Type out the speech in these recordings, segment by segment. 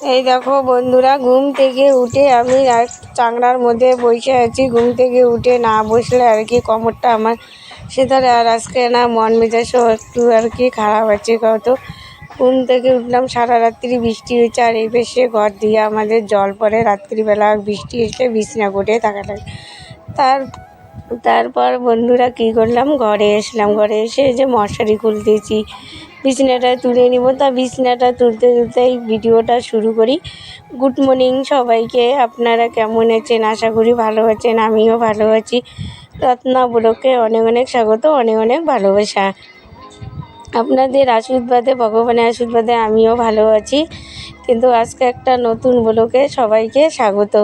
এই দেখো বন্ধুরা, ঘুম থেকে উঠে আমি চাংড়ার মধ্যে বসে আছি। ঘুম থেকে উঠে না বসলে আর কি কোমরটা আমার সেটারে আর আজকে না মন মেজাজও একটু আর কি খারাপ আছে কত। ঘুম থেকে উঠলাম, সারা রাত্রি বৃষ্টি হয়েছে আর এই বেশে ঘর দিয়ে আমাদের জল পড়ে। রাত্রিবেলা বৃষ্টি এসে বিছনা করে থাকা লাগে। তার, তারপর বন্ধুরা কী করলাম? ঘরে এসলাম। ঘরে এসে যে মশারি খুলতেছি। বিছনাটা তুলে নিব। তা বিছনাটা তুলতে তুলতে এই ভিডিওটা শুরু করি। গুড মর্নিং সবাইকে। আপনারা কেমন আছেন? আশা করি ভালো আছেন। আমিও ভালো আছি। রত্না ব্লকে অনেক অনেক স্বাগত, অনেক অনেক ভালোবাসা। আপনাদের আশীর্বাদে, ভগবানের আশীর্বাদে আমিও ভালো আছি। কিন্তু আজকে একটা নতুন ব্লকে সবাইকে স্বাগত।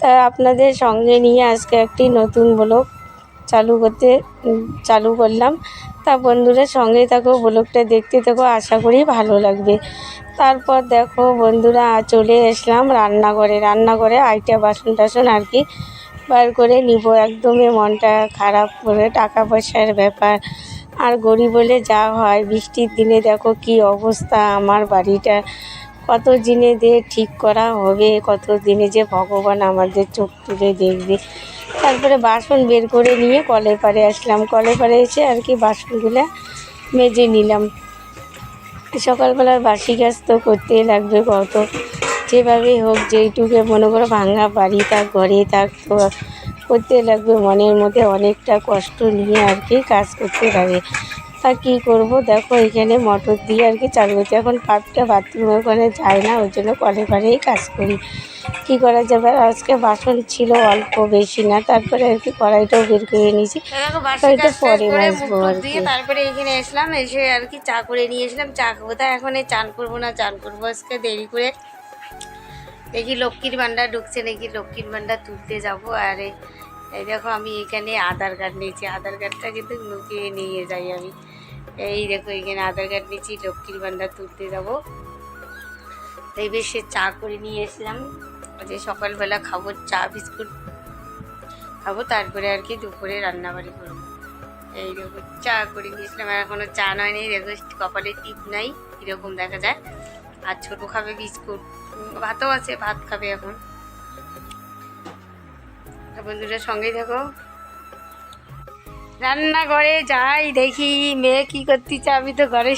তা আপনাদের সঙ্গে নিয়ে আজকে একটি নতুন ব্লক চালু করতে, চালু করলাম। তা বন্ধুরা সঙ্গে থাকো ব্লগটা দেখতে থাকো, আশা করি ভালো লাগবে। তারপর দেখো বন্ধুরা, চলে এসলাম রান্নাঘরে। রান্নাঘরে আইটা বাসন টাসন আর কি বার করে নিব। একদমই মনটা খারাপ করে, টাকা পয়সার ব্যাপার। আর গরিব বলে যা হয়, বৃষ্টির দিনে দেখো কি অবস্থা আমার বাড়িটা। কত দিনে দিয়ে ঠিক করা হবে, কত দিনে যে ভগবান আমাদের চোখ তুলে দেখবে। তারপরে বাসন বের করে নিয়ে কলের পাড়ে আসলাম। কলের পাড়ে এসে আর কি বাসনগুলো মেজে নিলাম। সকালবেলার বাসি কাজ তো করতেই লাগবে কত। যেভাবেই হোক, যেইটুকু মনে করো ভাঙা বাড়ি থাক ঘরে থাক তো করতে লাগবে। মনের মধ্যে অনেকটা কষ্ট নিয়ে আর কি কাজ করতে লাগে। তা কী করব? দেখো এখানে মোটর দিয়ে আর কি চালু করতে এখন পাটটা বাথরুমে ওখানে যায় না ওই জন্য কলে পাড়েই কাজ করি। কী করা যাবে? আজকে বাসন ছিল অল্প বেশি না। তারপরে আর কি কড়াইটাও বের করে নিয়েছি কড়াইটা পরে মাজবো আর কি। তারপরে এখানে এসলাম এসে আর কি চা করে নিয়ে এসলাম। চা খাব তা এখন এই চান করব না চান করব আজকে দেরি করে। দেখি লক্ষ্মীর ভান্ডার ঢুকছে নাকি? লক্ষ্মীর ভান্ডার তুলতে যাব। আর এই দেখো আমি এখানে আধার কার্ড নিয়েছি। আধার কার্ডটা কিন্তু লুকিয়ে নিয়ে যাই আমি। এই দেখো, এখানে আধার কার্ড নিয়েছি, লক্ষ্মীর ভান্ডার তুলতে যাব। তাই বেশ চা করে নিয়ে এসলাম যে সকালবেলা খাব চা, বিস্কুট খাব, তারপরে আর কি দুপুরে রান্নাবাড়ি করব। এই দেখো, চা করে নিয়েছিলাম আর এখনও চা নয় নেই, দেখো, কপালে টিপ নাই এরকম দেখা যায়। আর ছোটো খাবে বিস্কুট, ভাতও আছে, ভাত খাবে এখন। বন্ধুরা, সঙ্গেই থাকো। রান্নাঘরে যাই, দেখি মেয়ে কি করতেছে, আমি তো ঘরে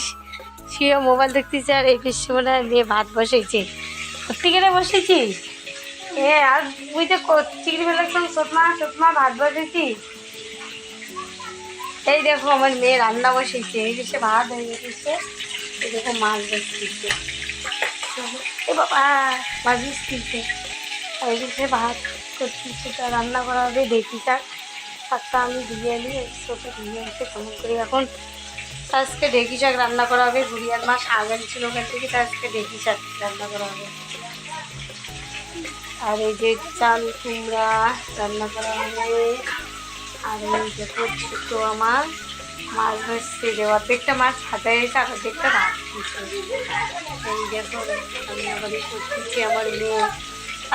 শুয়ে মোবাইল দেখতেছি আর এই সময় মেয়ে ভাত বসেছে। সত্যি করে বসেছি? এ, আর বুঝতে চিংড়ি ফেলে একদম সোটমা সোটমা ভাত বসেছি। এই দেখো আমার মেয়ে রান্না বসেছে, এই যে ভাত হয়ে গেছে, এই দেখো মাছ বসতেছে। এ বাবা, মাছ বসতেছে। এই যে ভাত করতেছে, তা রান্না করা হবে দেখি থাক শাকটা আমি ধুয়ে নিই ছোটো ধুয়ে এসে কেমন করে এখন আজকে ডেকি শাক রান্না করা হবে। গুড়িয়ার মাছ আগে ছিল ওখান থেকে, তা আজকে ডেকি শাক রান্না করা হবে। আর এই যে চাল কুমড়া রান্না করা হবে। আর এই দেখো ছোটো আমার, মাছ ভাজছে যে অর্ধেকটা মাছ হাতায় এসে আর অর্ধেকটা ভাত এই দেখো, রান্নাবাড়ি করতেছি আমার মেয়ে।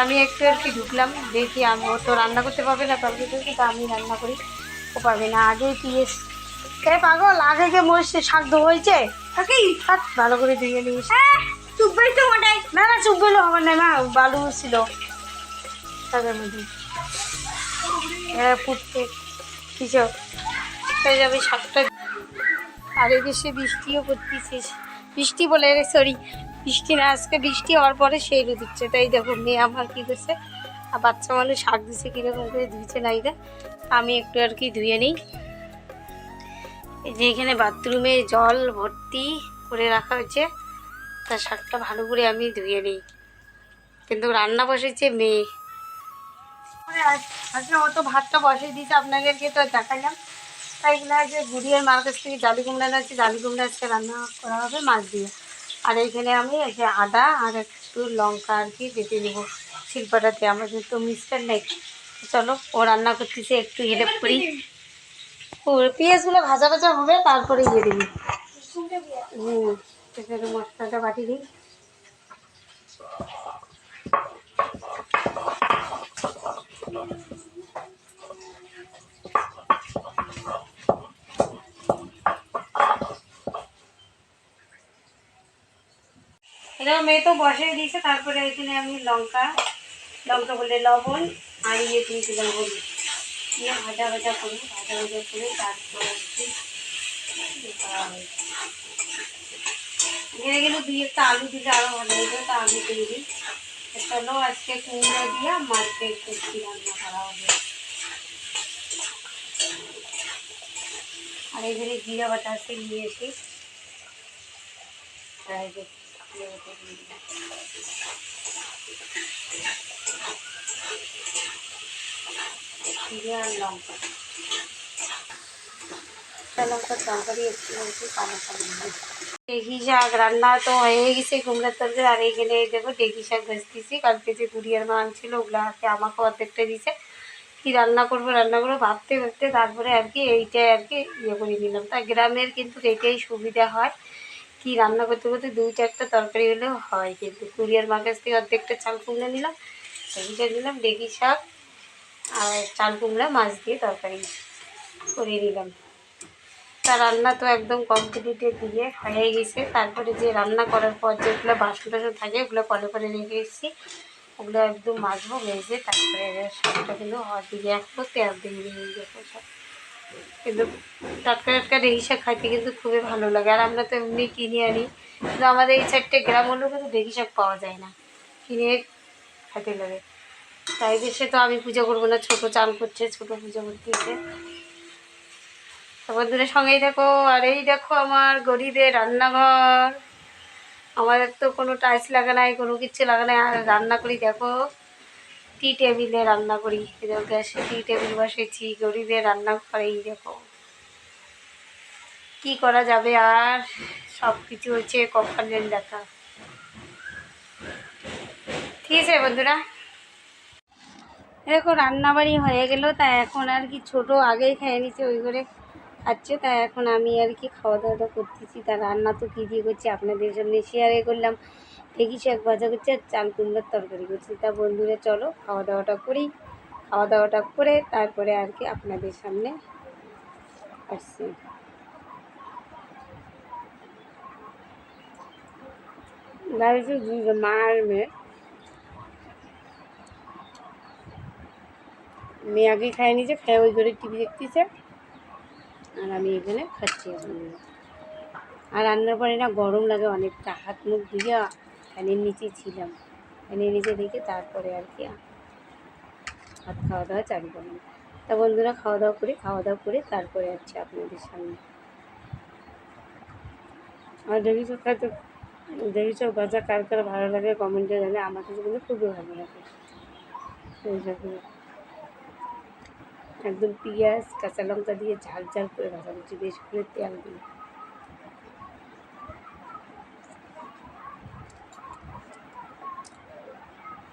আমি একটু আর কি ঢুকলাম দেখি আমি ও তো রান্না করতে পারবে না তবে তা আমি রান্না করি। ও পারবে না আগে কি এস এ পাগল আগে কে মরছে শাক ধো হয়েছে থাকি ভালো করে ধুয়ে নিস চুপবেই তো মোটাই না না চুপ গেলেও হবে না না বালু ছিল। তাদের মধ্যে হ্যাঁ ফুটতে কিসব হয়ে যাবে শাকটা আর এদেশে বৃষ্টিও করতেছে। বৃষ্টি বলে সরি বৃষ্টি না, আজকে বৃষ্টি হওয়ার পরে সেই রোদ দিচ্ছে। তাই দেখো, মেয়ে আমার কী করছে? আর বাচ্চা মানুষ শাক দিচ্ছে কীরকম করে ধুইছে না এটা? আমি একটু আর কি ধুয়ে নিই। যে এখানে বাথরুমে জল ভর্তি করে রাখা হয়েছে। তা শাকটা ভালো করে আমি ধুয়ে নিই। কিন্তু রান্না বসেছে মেয়ে। আজকে অত ভাতটা বসিয়ে দিয়েছে, আপনাদেরকে তো দেখালাম তাই এখানে যে গুড়িয়ার মার কাছ থেকে জালি কুমড়া আছে জালি কুমড়া আজকে রান্না করা হবে মাছ দিয়ে। আর এইখানে আমি এই আদা আর একটু লঙ্কা আর কি বেটে নেব। শিল্পাটাতে আমাদের তো মিক্সচার নেই, চলো, ও রান্না করতেছে, একটু হেল্প করি। পেঁয়াজগুলো ভাজা ভাজা হবে, তারপরে ইয়ে দিবি। হুম মশলাটা বাটি দিই। এই এরকম মেয়ে তো বসে দিয়েছে, তারপরে এখানে আমি লঙ্কা লঙ্কা বলে লবণ আর ইয়ে দিয়েছিলাম হলুদ। দিয়ে ভাজা ভাজা করি, ভাজা ভাজা করে তারপরে আর কি ইয়ে করা হয়। এখানে কিন্তু দুই একটা আলু দিলে আরও ভালো হতো তা আলু দিয়ে দিই। তো চলো আজকে কুমড়ো দিয়ে মাছকে করছি রান্না করা হবে। আর এখানে জিরা বাটা আছে নিয়ে এসে। আর এই যে জিরা আর শাক রান্না তো হয়ে গেছে, কুমড়ার আর এইখানে দেখো ডেকি শাক ভাজতেছি। কালকে যে কুড়িয়ার মা আনছিল ওগুলো আজকে আমাকে অর্ধেকটা দিছে। কি রান্না করব রান্না করব ভাবতে ভাবতে তারপরে আর কি এইটাই আর কি ইয়ে করে নিলাম। তা গ্রামের কিন্তু এটাই সুবিধা হয়। কি রান্না করতে করতে দুই চারটা তরকারি হলেও হয়, কিন্তু কুরিয়ার মার কাছ থেকে অর্ধেকটা চাল কুমড়া নিলাম এইটা নিলাম ডেকি শাক আর চাল কুমড়া, মাছ দিয়ে তরকারি করে নিলাম। তা রান্না তো একদম কমপ্লিটে দিয়ে হয়ে গেছে। তারপরে যে রান্না করার পর যেগুলো বাসন টাসন থাকে, ওগুলো কলে করে রেখে এসেছি ওগুলো একদম মাজবো, মেজে তারপরে সবটা কিন্তু হওয়ার দিকে রাখব তেল দিয়ে দেখো সব। কিন্তু টাটকা টাটকা শাক খাইতে কিন্তু খুবই ভালো লাগে। আর আমরা তো এমনি কিনে আনি। কিন্তু আমাদের এই চারটে গ্রাম হলেও কিন্তু রেহি শাক পাওয়া যায় না। কিনে খাইতে লাগে। তাই দেশে তো আমি পুজো করব না। ছোটো চান করছে, ছোটো পুজো করতেছে। তো বন্ধুদের সঙ্গেই দেখো আর এই দেখো আমার গরিবের রান্নাঘর। আমাদের তো কোনো টাইলস লাগা নাই, কোনো কিছু লাগা নাই। আর রান্না করি দেখো। টি টেবিলে রান্না করি। এই দেখো গ্যাসে টি টেবিল বসেছি গরিবের রান্না করে, এই দেখো। কি করা যাবে আর? সব কিছু হচ্ছে কপালের দেখা ঠিক আছে বন্ধুরা। দেখো, রান্নাবাড়ি হয়ে গেল, তাই এখন আর কি ছোট আগেই খেয়ে নিচ্ছে ওই করে খাচ্ছে। তাই এখন আমি আর কি খাওয়া দাওয়াটা করতেছি। তা রান্না তো কী দিয়ে করছি? আপনাদের সামনে শেয়ারে করলাম। দেখি শাক ভাজা করছি, আর চাল কুমড়োর তরকারি করছি। তা বন্ধুরা, চলো খাওয়া দাওয়াটা করি। খাওয়া দাওয়াটা করে তারপরে আর কি আপনাদের সামনে আসছি। বাড়িতে দুজন মা আর মেয়ে মেয়ে আগে খায় নিয়েছে খেয়ে ওই ঘরে টিভি দেখতেছে। আর আমি এখানে খাচ্ছি। আর রান্নার পরে না গরম লাগে অনেকটা, হাত মুখ ধুয়ে ফ্যানের নিচে ছিলাম। ফ্যানের নিচে দেখে তারপরে আর কি ভাত খাওয়া দাওয়া চালু করলাম। তা বন্ধুরা খাওয়া দাওয়া করে খাওয়া দাওয়া করে তারপরে আসছে আপনাদের সামনে। আর দেবী চোখ তো দেবী চোখ ভাজা কার কার ভালো লাগে কমেন্টে জানে আমার কাছে কিন্তু খুবই ভালো লাগে। একদম পেঁয়াজ, কাঁচা লঙ্কা দিয়ে ঝাল ঝাল করে ভাজা করছি বেশ করে তেল দিয়ে।